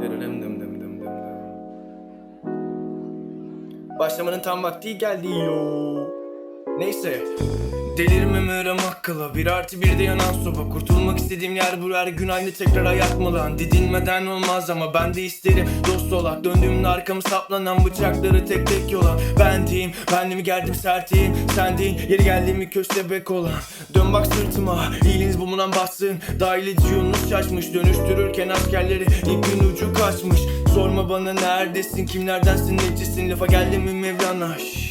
Dırırım dım dım dım dım. Dım. Başlamanın tam vakti geldi yo. Neyse. Delirmem aramak kala Bir artı bir de yanan soba. Kurtulmak istediğim yer bu. Her gün aynı tekrar hayat mı lan Didinmeden olmaz ama ben de isterim. Dost olak. Döndüğümde arkamı saplanan bıçakları tek tek yola. Ben diyeyim benliğimi gerdim sertiyim? Sen değil yeri geldiğimi köstebek olan. Dön bak sırtıma iyiliğiniz bulunan bassın Dahil edici yolunuz şaşmış Dönüştürürken askerleri ipin ucu kaçmış. Sorma bana neredesin kimlerdensin necisin? Lafa geldi mi Mevlana? Şşş.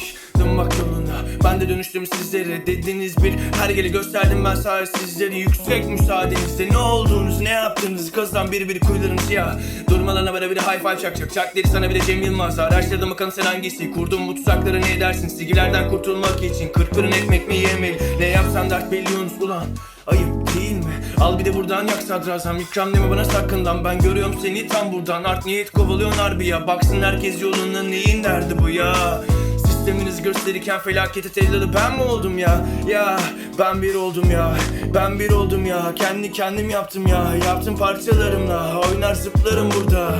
Ben de dönüştüm sizlere. Dediniz bir her gele gösterdim ben sadece sizleri Yüksek müsaadenizle ne olduğunuzu ne yaptığınızı Kazan biri biri kuyularım siyah. Durmalarına bana biri high five çak çak deri sana bir de Cem Yılmaz Araştırdım bakalım sen hangisi? Kurdum bu tuzakları ne edersin? Sigilerden kurtulmak için Kırk fırın ekmek mi yemeli? Ne yapsan dert belliyorsunuz ulan Ayıp değil mi? Al bir de buradan yak sadrazam. İkram deme bana sakından. Ben görüyorum seni tam buradan. Art niyet kovalıyorsun harbi ya. Baksın herkes yoluna neyin derdi bu ya Sisteminiz gösterirken felakete tellalı ben mi oldum ya? Ya ben bir oldum ya Ben bir oldum ya. Kendi kendim yaptım ya Yaptım parçalarımla. Oynar zıplarım burada.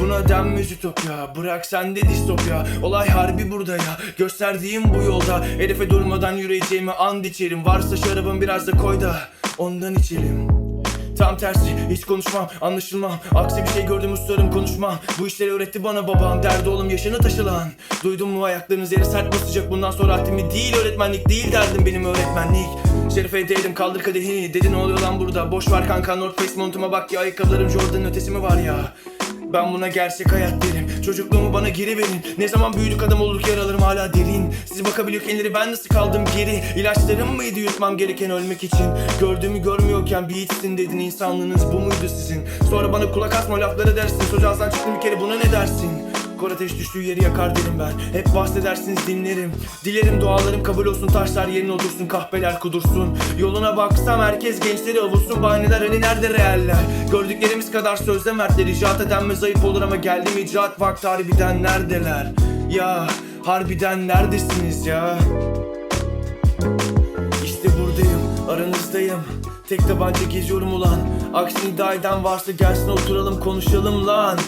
Buna denmez ütopya. Bırak sen de distopya. Olay harbi burada ya. Gösterdiğim bu yolda. Hedefe durmadan yürüyeceğimi and içerim. Varsa şarabım biraz da koy da Ondan içelim Tam tersi hiç konuşmam anlaşılmam. Aksi bir şey gördüm uslarım konuşmam. Bu işleri öğretti bana babam derdi oğlum yaşını taşılan. Duydun mu ayaklarınız yere sert basacak Bundan sonra haddimi değil öğretmenlik değil derdim benim öğretmenlik. Şerife değdim kaldır kadehini Dedi ne oluyor lan burada? Boş ver kanka North Face montuma bak ya Ayakkabılarım Jordan'ın ötesi mi var ya? Ben buna gerçek hayat derim Çocukluğumu bana geri verin. Ne zaman büyüdük adam olduk yaralarım hala derin. Siz bakabiliyorken ileri ben nasıl kaldım geri? İlaçlarım mıydı yutmam gereken ölmek için? Gördüğümü görmüyorken bir hiçsin dedin insanlığınız bu muydu sizin? Sonra bana kulak asma lafları dersin. Socağızdan çıktım bir kere buna ne dersin Kor ateş düştüğü yeri yakar derim ben. Hep bahsedersiniz dinlerim. Dilerim dualarım kabul olsun taşlar yerine otursun kahpeler kudursun. Yoluna baksam herkes gençleri avursun Bahaneler hani nerede realler Gördüklerimiz kadar sözde mertler icraata denmez ayıp olur ama geldi mi icraat? Vakti harbiden neredeler? Ya harbiden neredesiniz ya? İşte buradayım aranızdayım. Tek tabanca geziyorum ulan. Aksini iddia eden varsa gelsin oturalım konuşalım lan